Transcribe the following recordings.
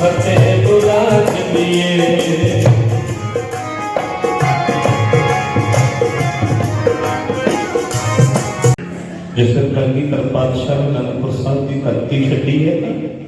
فتح بلا لیے۔ جیسے کرنی کر بادشاہ نندپور صاحب کی کرتی چھٹی ہے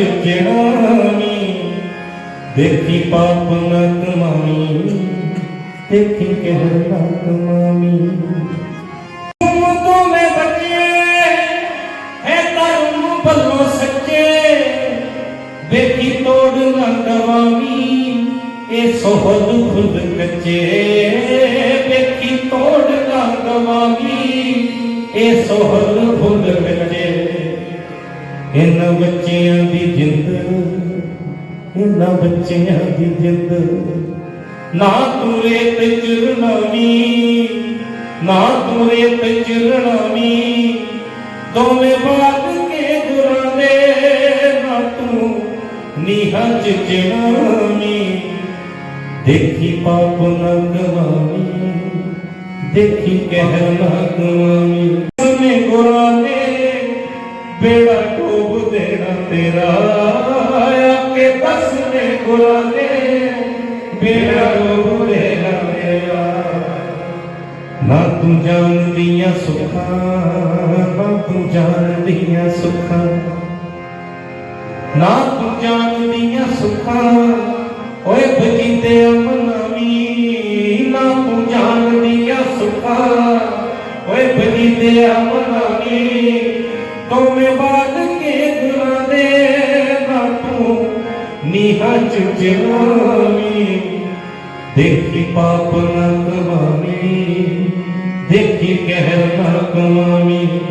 ਨਿਹਜ ਜਣਾਵੀ ਦੇਖੀ ਪਾਪ ਨਾ ਕਮਾਵੀ ਦੇਖੀ ਕਹਿਰ ਨਾ ਕਮਾਵੀ ਤੁਮ ਦੋਵੇਂ ਬੱਚੇ, ਹੈ ਧਰਮ ਵੱਲੋਂ ਸੱਚੇ। ਵੇਖੀ ਤੋੜ ਨਾ ਗਵਾਵੀ ਇਹ ਸੋਹਦ ਖੁਦ ਕੱਚੇ। ਵੇਖੀ ਤੋੜ ਨਾ ਗਵਾਵੀ ਇਹ ਸੋਹਦ ਖੁਦ ਕੱਚੇ। ਇਹਨਾਂ ਬੱਚਿਆਂ ਦੀ ਜਿੰਦ, ਇਹਨਾਂ ਬੱਚਿਆਂ ਦੀ ਜਿੰਦ। ਨਾ ਤੂੰ ਰੇਤ ਚਰਨਾਵੀ ਨਾ ਤੂੰ ਰੇਤ ਚਰਨਾਵੀ ਦੋਵੇਂ ਬਾਤ ਕੇ ਗੁਰਾਂ ਦੇ ਨਾ ਤੂੰ ਨਿਹਜ ਜਨਾਮੀ ਦੇਖੀ ਪਾਪ ਨਾ ਗਵਾਵੀ, ਦੇਖੀ ਕਹਿਰ ਨਾ ਗਵਾਵੀ। ਤੇਰਾ ਆਕੇ ਦਸਨੇ ਗੁਰਾਂ ਨੇ ਬੇੜਾ ਡੋਬ ਦੇਣਾ ਤੇਰਾ ਨਾ ਤੂੰ ਜਾਣਦੀਆਂ ਸੁੱਖਾਂ, ਨਾ ਤੂੰ ਜਾਣਦੀਆਂ ਸੁੱਖਾਂ। ਨਾ ਤੂੰ ਜਾਣਦੀਆਂ ਸੁੱਖਾਂ, ਓਏ ਬਜੀਤੇ ਅਮਨਾਵੀ ਨਾ ਤੂੰ ਜਾਣਦੀਆਂ ਸੁੱਖਾਂ, ਓਏ ਬਜੀਤੇ ਅਮਨਾਵੀ ਤੋਵੇਂ ਬਾਦ ਕੇ হাসছে আমি দেখি পাপ না কমামি দেখি কেহ না কমামি